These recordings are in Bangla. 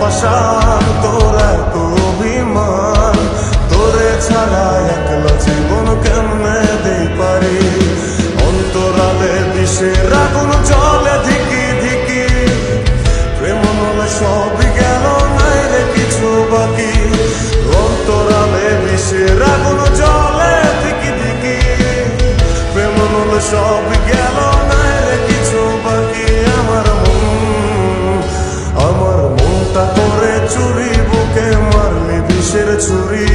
পাশা তোরা তুমি চুরি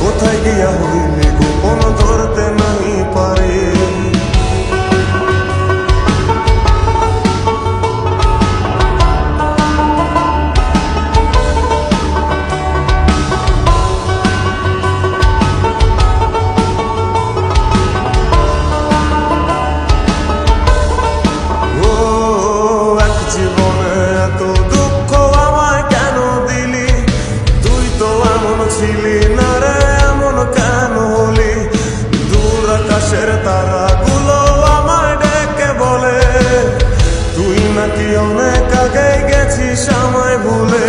কোথায় গিয়া হইলে নাকি অনেক আগে গেছিস আমায় ভুলে?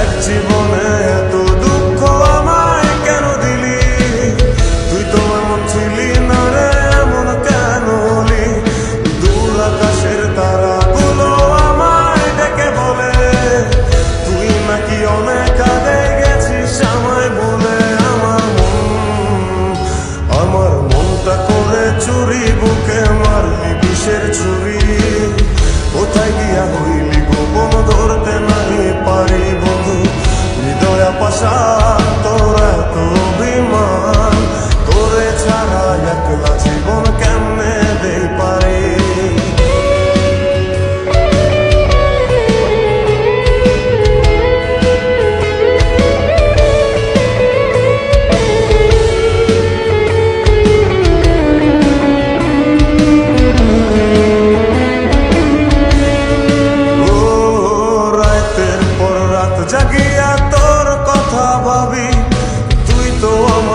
এক জীবনে এত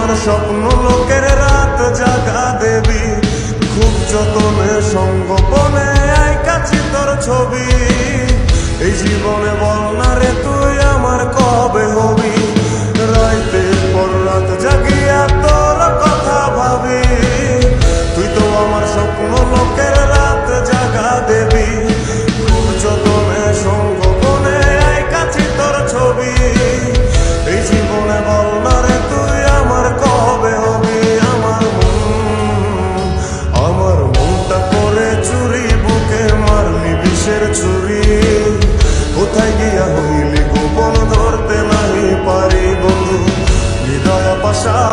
আমার স্বপ্ন লোকের রাত জাগা দেবী। খুব যতনে সঙ্গোপনে কাছে তোর ছবি। এই জীবনে বল না রে তুই আমার কোথায় গিয়া হইল?